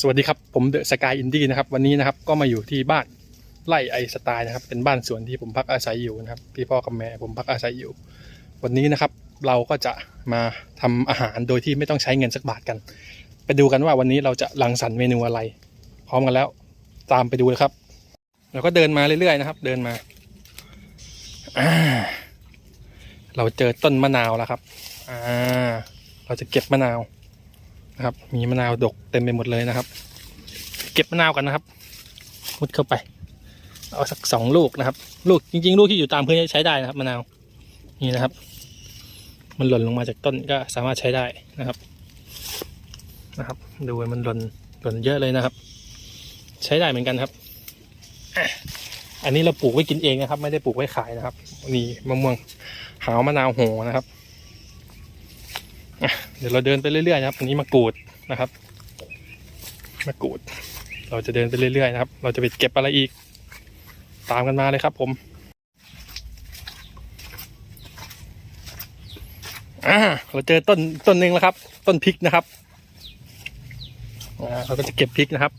สวัสดีครับ ผมเดอะสกายอินดี้นะครับวันนี้นะครับก็มาอยู่ที่บ้านไร่ไอสไตล์นะครับ เป็นบ้านสวนที่ผมพักอาศัยอยู่นะครับพี่พ่อกับแม่ผมพักอาศัยอยู่ วันนี้นะครับเราก็จะมาทำอาหารโดยที่ไม่ต้องใช้เงินสักบาทกัน ไปดูกันว่าวันนี้เราจะรังสรรค์เมนูอะไร พร้อมกันแล้วตามไปดูเลยครับเราก็เดินมาเรื่อยๆนะครับ เดินมาอ่าเราเจอต้นมะนาวแล้วครับ อ่า เราจะเก็บมะนาว นะครับ มีมะนาวดกเต็มไปหมดเลยนะครับ เก็บมะนาวกันนะครับ มุดเข้าไป เอาสักสองลูกนะครับ ลูกจริง ๆ ลูกที่อยู่ตามพื้นใช้ได้นะครับมะนาวนี่นะครับ มันหล่นลงมาจากต้นก็สามารถใช้ได้นะครับนะครับ ดูมันหล่นหล่นเยอะเลยนะครับ ใช้ได้เหมือนกันครับอันนี้เราปลูกไว้กินเองนะครับ ไม่ได้ปลูกไว้ขายนะครับนี่มะม่วงหาวมะนาวโหนะครับ เดี๋ยวเราเดินไปเรื่อยๆนะครับอันนี้มะกรูดนะครับมะกรูด เราจะเดินไปเรื่อยๆนะครับ เราจะไปเก็บอะไรอีก ตามกันมาเลยครับ ผมเราเจอต้นต้นหนึ่งแล้วครับ ต้นพริกนะครับเราก็จะเก็บพริกนะครับ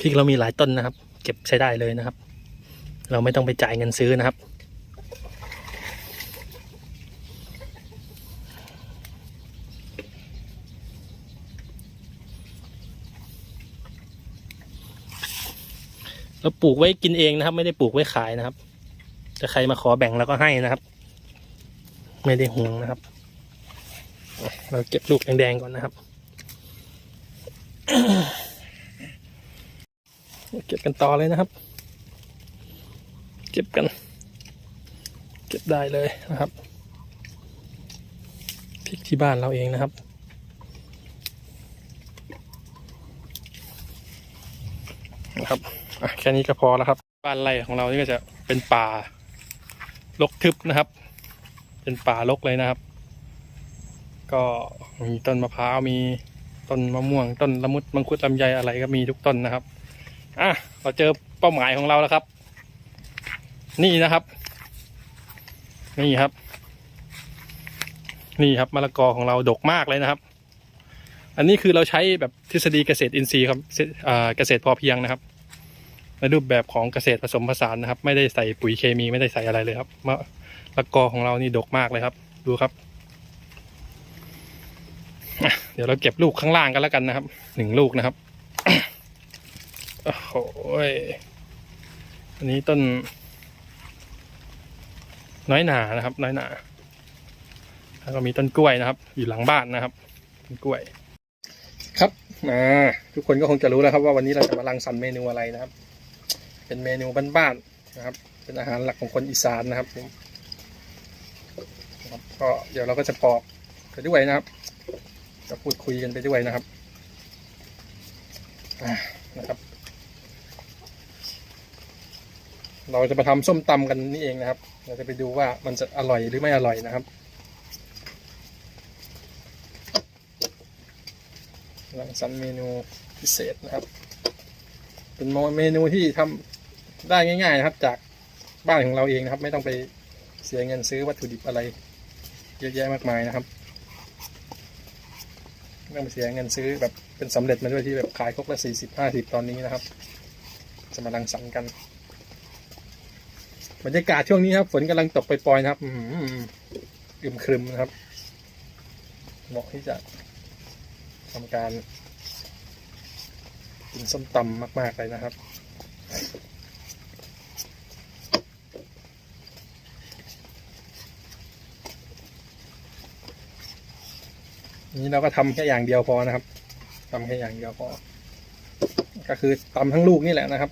พริกเรามีหลายต้นนะครับ เก็บใช้ได้เลยนะครับ เราไม่ต้องไปจ่ายเงินซื้อนะครับ เราปลูกไว้กินเองนะครับ ไม่ได้ปลูกไว้ขายนะครับจะใครมาขอแบ่งเราก็ให้นะครับ ไม่ได้ห่วงนะครับ เราเก็บลูกแดงๆก่อนนะครับ ก็บกันต่อเลยนะครับ เก็บกัน เก็บได้เลยนะครับพริกที่บ้านเราเองนะครับ นะครับแค่นี้ก็พอแล้วครับ บ้านไร่ของเรานี่ก็จะเป็นป่ารกทึบนะครับ เป็นป่ารกเลยนะครับ ก็มีต้นมะพร้าวมีต้นมะม่วง ต้นละมุดมังคุดลำไยอะไรก็มีทุกต้นนะครับ อะเราเจอเป้าหมายของเราแล้วครับ นี่นะครับ นี่ครับ นี่ครับมะละกอของเราดกมากเลยนะครับ อันนี้คือเราใช้แบบทฤษฎีเกษตรอินทรีย์ครับเกษตรพอเพียงนะครับในรูปแบบของเกษตรผสมผสานนะครับ ไม่ได้ใส่ปุ๋ยเคมีไม่ได้ใส่อะไรเลยครับมะละกอของเรานี่ดกมากเลยครับ ดูครับเดี๋ยวเราเก็บลูกข้างล่างกันแล้วกันนะครับหนึ่งลูกนะครับ โอ้โหยอันนี้ต้น น้อยหนานะครับ น้อยหนา แล้วก็มีต้นกล้วยนะครับ อยู่หลังบ้านนะครับต้นกล้วย ครับอ่าทุกคนก็คงจะรู้แล้วครับว่าวันนี้เราจะมาลังสรรค์เมนูอะไรนะครับ เป็นเมนูบ้านๆนะครับ เป็นอาหารหลักของคนอีสานนะครับผมก็เดี๋ยวเราก็จะปอกไปด้วยนะครับ จะพูดคุยกันไปด้วยนะครับนะครับ เราจะมาทำส้มตำกันนี่เองนะครับ เราจะไปดูว่ามันจะอร่อยหรือไม่อร่อยนะครับรังสรรค์เมนูพิเศษนะครับ เป็นเมนูที่ทำได้ง่าย ๆนะครับ จากบ้านของเราเองนะครับ ไม่ต้องไปเสียเงินซื้อวัตถุดิบอะไร เยอะแยะมากมายนะครับไม่ต้องไปเสียเงินซื้อแบบเป็นสำเร็จมาด้วยที่แบบขายครกละสี่สิบห้าสิบตอนนี้นะครับ จะมารังสรรค์กัน บรรยากาศช่วงนี้ครับ ฝนกำลังตกปล่อยๆนะครับ อืมอึมครึมนะครับ เหมาะที่จะทำการกินส้มตำมาก ๆ เลยนะครับ นี้เราก็ทำแค่อย่างเดียวพอนะครับทำแค่อย่างเดียวพอ ก็คือตำทั้งลูกนี่แหละนะครับ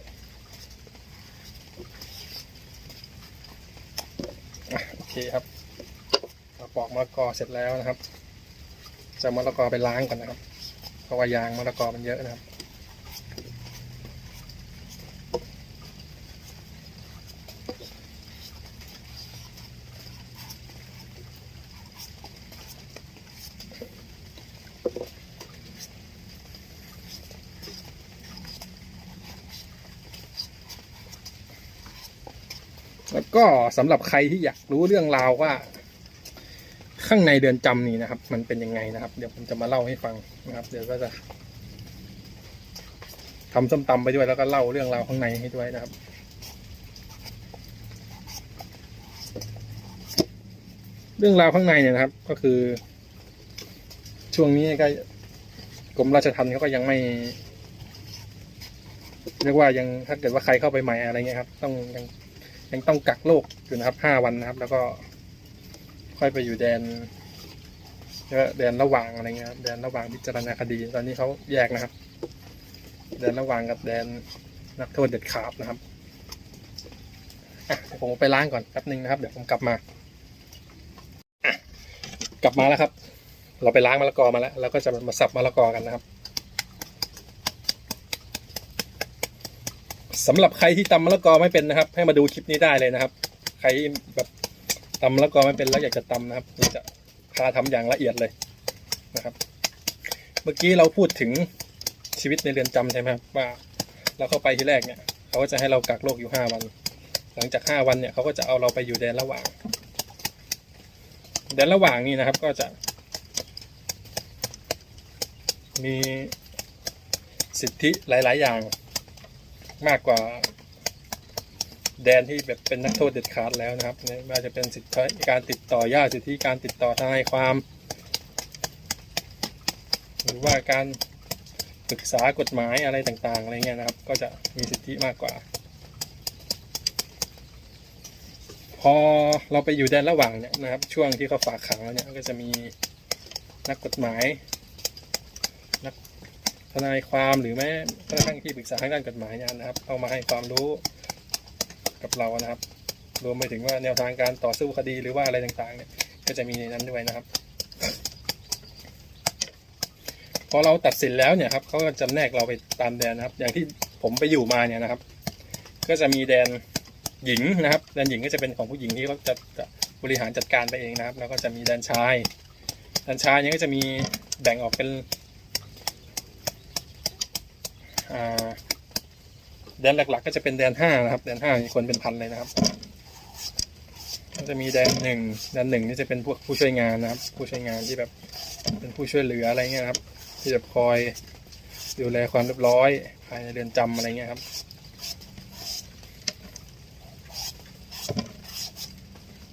โอเคครับเราปอกมะละกอเสร็จแล้วนะครับจะเอามะละกอไปล้างก่อนนะครับ เพราะว่ายางมะละกอมันเยอะนะครับ ก็สำหรับใครที่อยากรู้เรื่องราวว่า ข้างในเดือนจำนี้นะครับ มันเป็นยังไงนะครับ เดี๋ยวผมจะมาเล่าให้ฟังนะครับ เดี๋ยวก็จะทำส้มตำไปด้วยแล้วก็เล่าเรื่องราวข้างในให้ด้วยนะครับเรื่องราวข้างในเนี่ยนะครับ ก็คือ ช่วงนี้ก็กรมราชทัณฑ์เขาก็ยังไม่ เรียกว่ายังถ้าเกิดว่าใครเข้าไปใหม่อะไรเงี้ยครับ ต้องยัง ยังต้องกักโรคอยู่นะครับห้าวันนะครับ แล้วก็ค่อยไปอยู่แดนกว่าแดนระหว่างอะไรเงี้ยครับแดนระหว่างพิจารณาคดี ตอนนี้เขาแยกนะครับ แดนระหว่างกับแดนนักโทษเด็ดขาดนะครับอะผมไปล้างก่อนแป๊บนึงนะครับ เดี๋ยวผมกลับมากลับมาแล้วครับ เราไปล้างมะละกอมาแล้วแล้วก็จะมาสับมะละกอกันนะครับ สำหรับใครที่ตำมะละกอไม่เป็นนะครับ ให้มาดูคลิปนี้ได้เลยนะครับ ใครแบบตำมะละกอไม่เป็นแล้วอยากจะตำนะครับเราจะพาทำอย่างละเอียดเลยนะครับ เมื่อกี้เราพูดถึงชีวิตในเรือนจำใช่ไหมครับว่าเราเข้าไปที่แรกเนี่ยเขาก็จะให้เรากักโรคอยู่ห้าวัน หลังจากห้าวันเนี่ยเขาก็จะเอาเราไปอยู่แดนระหว่าง แดนระหว่างนี่นะครับก็จะ มีสิทธิหลาย ๆ อย่าง มากกว่า แดนที่แบบเป็นนักโทษเด็ดขาดแล้วนะครับไม่ว่าจะเป็นสิทธิการติดต่อญาติสิทธิการติดต่อทนายความ หรือว่าการปรึกษากฎหมายอะไรต่างๆอะไรเงี้ยนะครับ ก็จะมีสิทธิมากกว่า พอเราไปอยู่แดนระหว่างเนี่ยนะครับ ช่วงที่เขาฝากขังแล้วเนี่ยก็จะมีนักกฎหมาย ทนายความหรือแม้กระทั่งที่ปรึกษาทางด้านกฎหมายเนี่ยนะครับเอามาให้ความรู้กับเรานะครับ รวมไปถึงว่าแนวทางการต่อสู้คดีหรือว่าอะไรต่างๆ เนี่ย ก็จะมีในนั้นด้วยนะครับ พอเราตัดสินแล้วเนี่ยครับเขาก็จำแนกเราไปตามแดนนะครับ อย่างที่ผมไปอยู่มาเนี่ยนะครับ ก็จะมีแดนหญิงนะครับ แดนหญิงก็จะเป็นของผู้หญิงที่เขาจะจะบริหารจัดการไปเองนะครับ แล้วก็จะมีแดนชาย แดนชายเนี่ยก็จะมีแบ่งออกเป็น แดนหลักๆ ก็จะเป็นแดนห้านะครับ แดนห้ามีคนเป็นพันเลยนะครับก็จะมีแดนหนึ่งแดนหนึ่งนี่จะเป็นพวกผู้ช่วยงานนะครับ ผู้ช่วยงานที่แบบเป็นผู้ช่วยเหลืออะไรเงี้ยครับ ที่จะคอยดูแลความเรียบร้อย ภายในเรือนจำอะไรเงี้ยครับ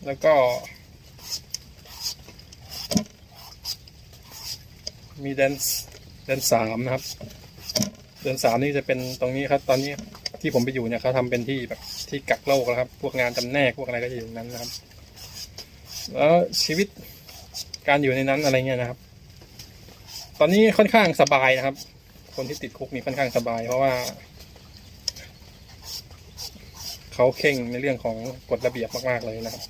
แล้วก็ มีแดนแดนสามนะครับ แดนสามนี่จะเป็นตรงนี้ครับ ตอนนี้ที่ผมไปอยู่เนี่ยเขาทำเป็นที่แบบที่กักโรคแล้วครับ พวกงานจำแนกพวกอะไรก็จะอยู่ตรงนั้นนะครับ แล้วชีวิตการอยู่ในนั้นอะไรเงี้ยนะครับ ตอนนี้ค่อนข้างสบายนะครับ คนที่ติดคุกนี่ค่อนข้างสบาย เพราะว่าเขาเข่งในเรื่องของกฎระเบียบมากๆเลยนะครับ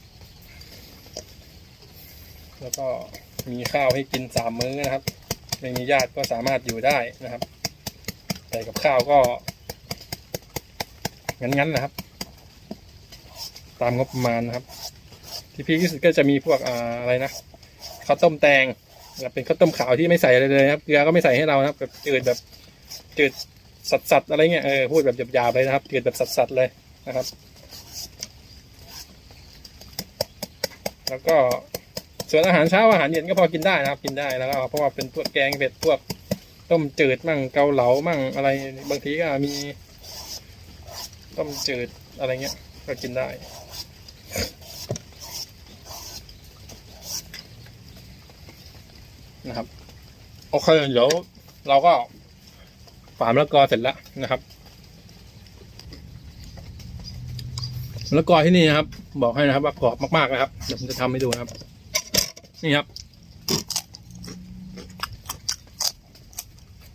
แล้วก็มีข้าวให้กินสามมื้อนะครับไม่มีญาติก็สามารถอยู่ได้นะครับ แต่กับข้าวก็งั้นๆนะครับ ตามงบประมาณนะครับ ที่พีคที่สุดก็จะมีพวกออะไรนะข้าวต้มแตงแบบเป็นข้าวต้มขาวที่ไม่ใส่อะไรเลยนะครับเกลือก็ไม่ใส่ให้เรานะครับแบบจืดแบบจืดสัดๆอะไรเงี้ยเออพูดแบบหยาบๆเลยนะครับจืดแบบสัดๆเลยนะครับ แล้วก็ส่วนอาหารเช้าอาหารเย็นก็พอกินได้นะครับ กินได้แล้วก็เพราะว่าเป็นพวกแกงเผ็ดพวก ต้มจืดมั่งเกาเหลามั่งอะไร บางทีก็มี ต้มจืดอะไรเงี้ย ก็กินได้ นะครับ โอเคเดี๋ยวเราก็ฝามะละกอเสร็จแล้วนะครับมะละกอที่นี่นะครับ บอกให้นะครับว่ากรอบมากๆนะครับเดี๋ยวผมจะทำให้ดูนะครับ นี่ครับ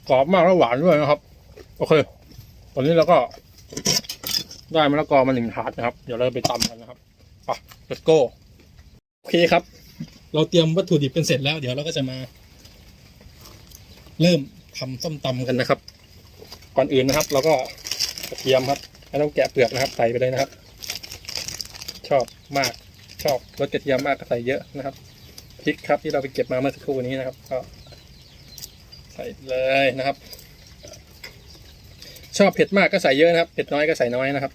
กรอบมากแล้วหวานด้วยนะครับ โอเค ตอนนี้เราก็ได้มะละกอมาหนึ่งถาดนะครับ เดี๋ยวเราไปตำกันนะครับไป let's go โอเคครับ เราเตรียมวัตถุดิบเป็นเสร็จแล้ว เดี๋ยวเราก็จะมา เริ่มทำส้มตำกันนะครับ ก่อนอื่นนะครับ เราก็กระเทียมครับไม่ต้องแกะเปลือกนะครับ ใส่ไปเลยนะครับ ชอบมากชอบรสกระเทียมมากก็ใส่เยอะนะครับพริกครับที่เราไปเก็บมาเมื่อสักครู่นี้นะครับ ก็ ใส่เลยนะครับ ชอบเผ็ดมากก็ใส่เยอะนะครับ เผ็ดน้อยก็ใส่น้อยนะครับ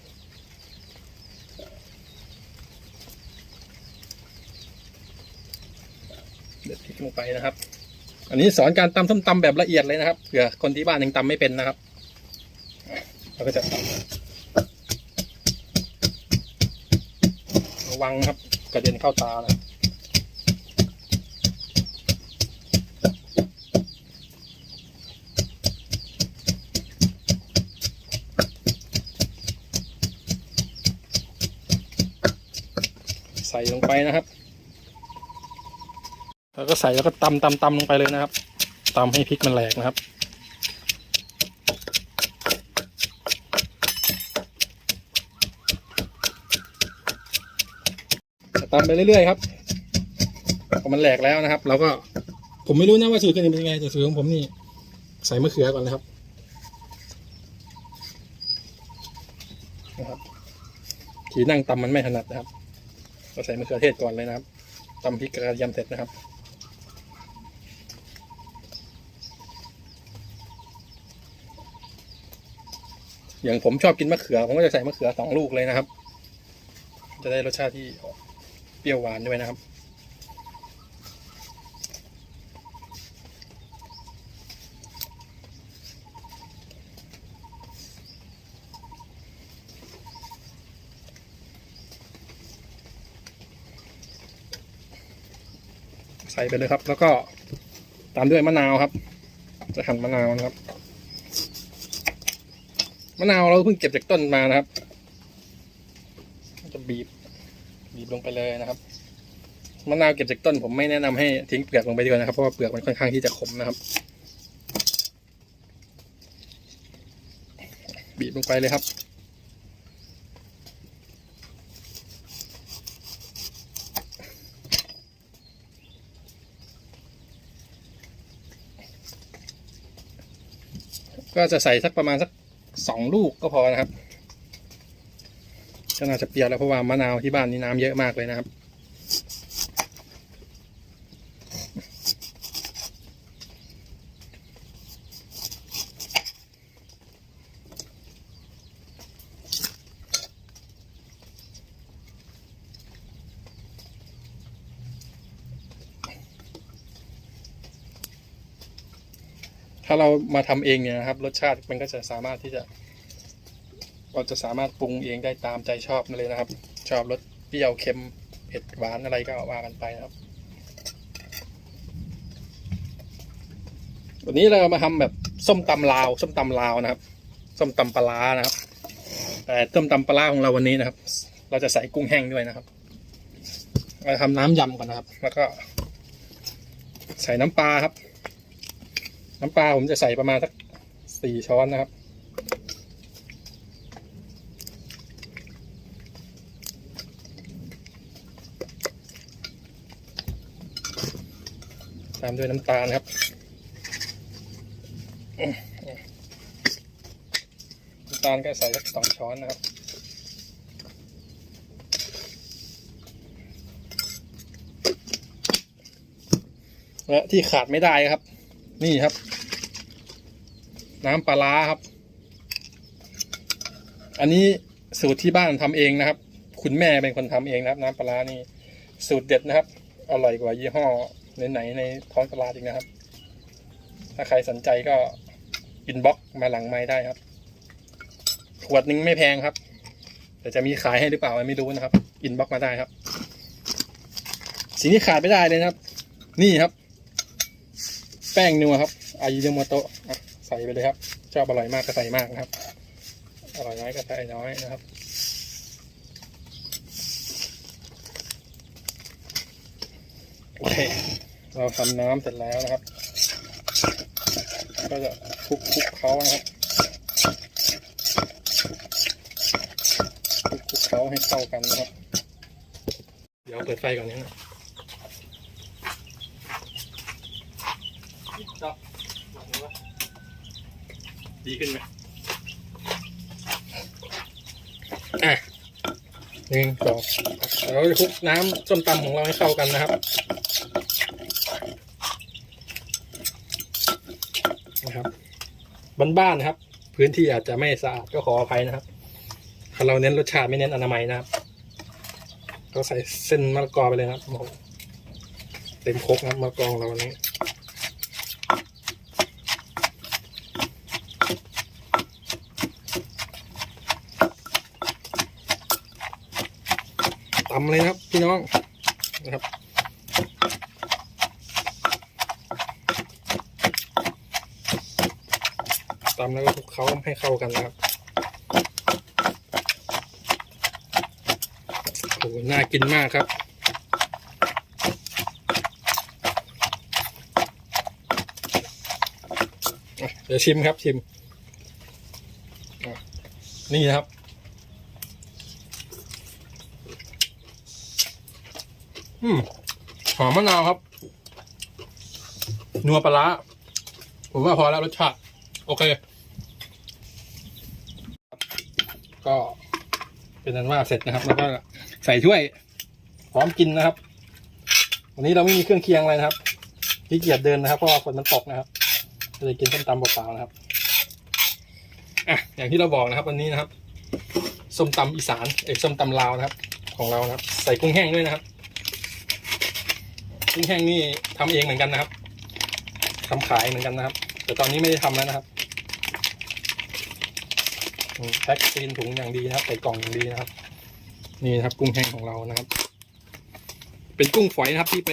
เด็ดพริกลงไปนะครับ อันนี้สอนการตำส้มตำแบบละเอียดเลยนะครับเผื่อคนที่บ้านยังตำไม่เป็นนะครับเราก็จะระวังครับกระเด็นเข้าตาเลย ใส่ลงไปนะครับ แล้วก็ใส่แล้วก็ตำตำตำลงไปเลยนะครับตำให้พริกมันแหลกนะครับ ตำไปเรื่อยๆครับพอมันแหลกแล้วนะครับ เราก็ผมไม่รู้นะว่าสูตรกันเป็นยังไงแต่สูตรของผมนี่ ใส่มะเขือก่อนนะครับนะครับทีนั่งตำมันไม่ถนัดนะครับ เราใส่มะเขือเทศก่อนเลยนะครับตำพริกกระเทียมเสร็จนะครับอย่างผมชอบกินมะเขือ ผมก็จะใส่มะเขือสองลูกเลยนะครับ จะได้รสชาติที่เปรี้ยวหวานด้วยนะครับ ใส่ไปเลยครับ แล้วก็ตามด้วยมะนาวครับ จะหั่นมะนาวนะครับ มะนาวเราเพิ่งเก็บจากต้นมานะครับ จะบีบบีบลงไปเลยนะครับมะนาวเก็บจากต้นผมไม่แนะนำให้ทิ้งเปลือกลงไปดีกว่านะครับเพราะว่าเปลือกมันค่อนข้างที่จะขมนะครับ บีบลงไปเลยครับ ก็จะใส่สักประมาณสักสองลูกก็พอนะครับก็น่าจะเปรี้ยวแล้วเพราะว่ามะนาวที่บ้านนี่น้ำเยอะมากเลยนะครับ ถ้าเรามาทำเองเนี่ยนะครับ รสชาติมันก็จะสามารถที่จะ เราจะสามารถปรุงเองได้ตามใจชอบนั่นเลยนะครับ ชอบรสเปรี้ยวเค็มเผ็ดหวานอะไรก็ว่ากันไปนะครับ วันนี้เรามาทำแบบส้มตำลาว ส้มตำลาวนะครับ ส้มตำปลาร้านะครับ แต่ส้มตำปลาร้าของเราวันนี้นะครับ เราจะใส่กุ้งแห้งด้วยนะครับเราทำน้ำยำก่อนนะครับ แล้วก็ ใส่น้ำปลาครับ น้ำปลาผมจะใส่ประมาณสักสี่ช้อนนะครับ ตามด้วยน้ำตาลครับน้ำตาลก็ใส่สักสองช้อนนะครับและที่ขาดไม่ได้ครับ นี่ครับ น้ำปลาร้าครับ อันนี้สูตรที่บ้านทำเองนะครับ คุณแม่เป็นคนทำเองนะครับ น้ำปลาร้านี่สูตรเด็ดนะครับ อร่อยกว่ายี่ห้อไหนๆในท้องตลาดอีกนะครับ ถ้าใครสนใจก็อินบ็อกมาหลังไม้ได้ครับ ขวดนึงไม่แพงครับ แต่จะมีขายให้หรือเปล่าไม่รู้นะครับ อินบ็อกมาได้ครับ สิ่งที่ขาดไม่ได้เลยนะครับ นี่ครับ ป้งนัวครับอายิโนโมโตะใส่ไปเลยครับ ชอบอร่อยมากก็ใส่มากนะครับ อร่อยน้อยก็ใส่น้อยนะครับโอเคเราทำน้ำเสร็จแล้วนะครับ ก็จะคลุกคลุกเขานะครับคลุกคลุกเขาให้เข้ากันนะครับ เดี๋ยวเปิดไฟก่อนนี้นะ จับหลังดีขึ้นไหมอะหนึ่งสองเราจะคลุกน้ำส้มตำของเราให้เข้ากันนะครับนะครับบ้านๆนะครับ พื้นที่อาจจะไม่สะอาดก็ขออภัยนะครับเราเน้นรสชาติไม่เน้นอนามัยนะครับเราใส่เส้นมะละกอไปเลยนะครับโอ้โหต็มครกนะครับมากองเราวันนี้ ตำเลยนะครับ พี่น้องนะครับตำแล้วก็คลุกเคล้าให้เข้ากันนะครับโอ้โหน่ากินมากครับเดี๋ยวชิมครับชิม นี่นะครับ อืมหอมมะนาวครับ นัวปลาร้าผมว่าพอแล้วรสชาติ โอเค ก็เป็นนั้นว่าเสร็จนะครับ แล้วก็ใส่ถ้วย พร้อมกินนะครับ วันนี้เราไม่มีเครื่องเคียงอะไรนะครับขี้เกียจเดินนะครับเพราะว่าฝนมันตกนะครับก็เลยกินส้มตำเปล่าๆนะครับอะอย่างที่เราบอกนะครับ วันนี้นะครับส้มตำอีสานเอ้ส้มตำลาวนะครับ ของเรานะครับ ใส่กุ้งแห้งด้วยนะครับ กุ้งแห้งนี่ทำเองเหมือนกันนะครับทำขายเหมือนกันนะครับ แต่ตอนนี้ไม่ได้ทำแล้วนะครับแพ็คซีนถุงอย่างดีนะครับใส่กล่องอย่างดีนะครับ นี่นะครับ กุ้งแห้งของเรานะครับ เป็นกุ้งฝอยนะครับที่ไป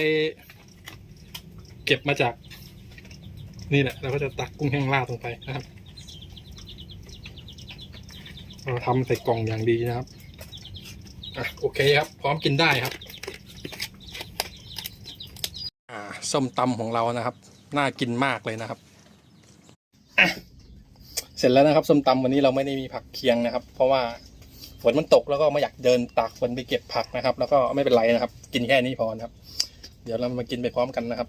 เก็บมาจาก นี่แหละเราก็จะตักกุ้งแห้งราดลงไปนะครับเราทำใส่กล่องอย่างดีนะครับอะโอเคครับ พร้อมกินได้ครับ อ่า ส้มตำของเรานะครับ น่ากินมากเลยนะครับ เสร็จแล้วนะครับส้มตำวันนี้เราไม่ได้มีผักเคียงนะครับ เพราะว่าฝนมันตกแล้วก็ไม่อยากเดินตากฝนไปเก็บผักนะครับ แล้วก็ไม่เป็นไรนะครับ กินแค่นี้พอนะครับ เดี๋ยวเรามากินไปพร้อมกันนะครับ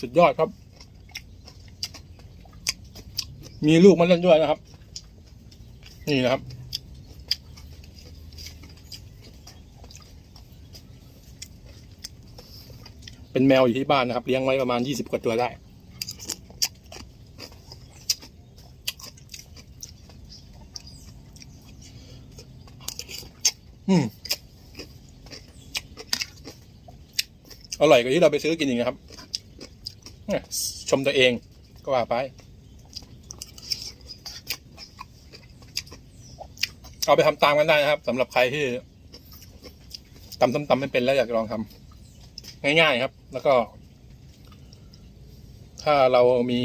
สุดยอดครับ มีลูกมาเล่นด้วยนะครับ นี่นะครับ เป็นแมวอยู่ที่บ้านนะครับ เลี้ยงไว้ประมาณยี่สิบกว่าตัวได้อือร่อยกว่าที่เราไปซื้อกินอีกนะครับ ชมตัวเองก็ว่าไป เอาไปทำตามกันได้นะครับสำหรับใครที่ตำส้มตำไม่เป็นแล้วอยากลองทำ ง่ายๆครับ แล้วก็ ถ้าเรามี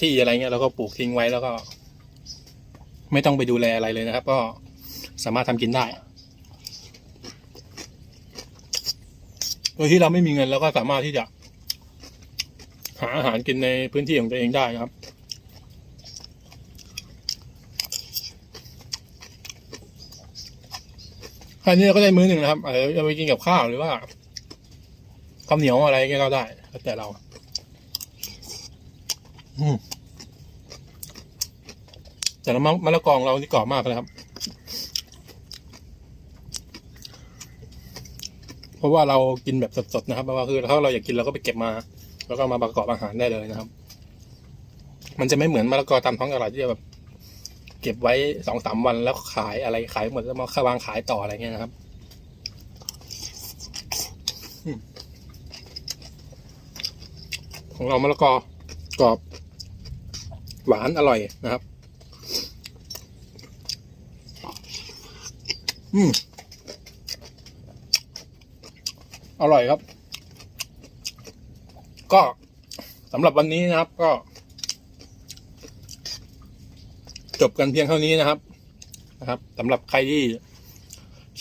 ที่อะไรเงี้ยเราก็ปลูกทิ้งไว้แล้วก็ ไม่ต้องไปดูแลอะไรเลยนะครับ ก็สามารถทำกินได้โดยที่เราไม่มีเงินเราก็สามารถที่จะหาอาหารกินในพื้นที่ของตัวเองได้ครับแค่นี้เราก็ได้มื้อหนึ่งนะครับอาจจะเอาไปกินกับข้าวหรือว่า ข้าวเหนียวอะไรเงี้ยก็ได้แล้วแต่เรา อืมแต่ละมะละกองเราที่กรอบมากเลยครับ เพราะว่าเรากินแบบสดๆนะครับเพราะว่าคือถ้าเราอยากกินเราก็ไปเก็บมา แล้วก็มาประกอบอาหารได้เลยนะครับ มันจะไม่เหมือนมะละกอตามท้องตลาดที่แบบ เก็บไว้สองสามวันแล้วขายอะไรขายหมดแล้วมาวางขายต่ออะไรเงี้ยนะครับอืม ของเรามะละกอกรอบ หวานอร่อยนะครับ อืมอร่อยครับ ก็สำหรับวันนี้นะครับก็ จบกันเพียงเท่านี้นะครับ นะครับสำหรับใครที่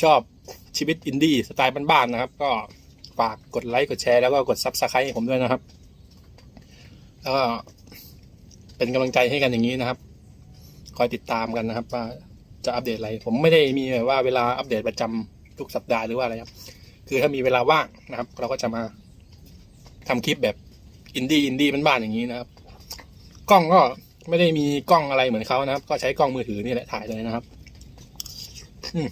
ชอบชีวิตอินดี้สไตล์บ้านๆนะครับ ก็ฝากกดไลค์กดแชร์แล้วก็กดซับสไครต์ให้ผมด้วยนะครับ แล้วก็เป็นกำลังใจให้กันอย่างนี้นะครับ คอยติดตามกันนะครับ ว่าจะอัปเดตอะไร ผมไม่ได้มีแบบว่าเวลาอัปเดตประจำทุกสัปดาห์หรือว่าอะไรครับ คือถ้ามีเวลาว่างนะครับ เราก็จะมาทำคลิปแบบอินดี้อินดี้บ้านๆอย่างนี้นะครับ กล้องก็ไม่ได้มีกล้องอะไรเหมือนเขานะครับ ก็ใช้กล้องมือถือนี่แหละถ่ายเลยนะครับอืม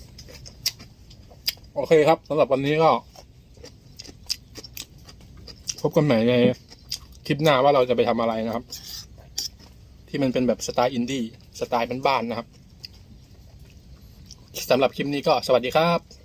โอเคครับสำหรับวันนี้ก็ พบกันใหม่ใน คลิปหน้าว่าเราจะไปทำอะไรนะครับ ที่มันเป็นแบบสไตล์อินดี้สไตล์บ้านๆนะครับสำหรับคลิปนี้ก็สวัสดีครับ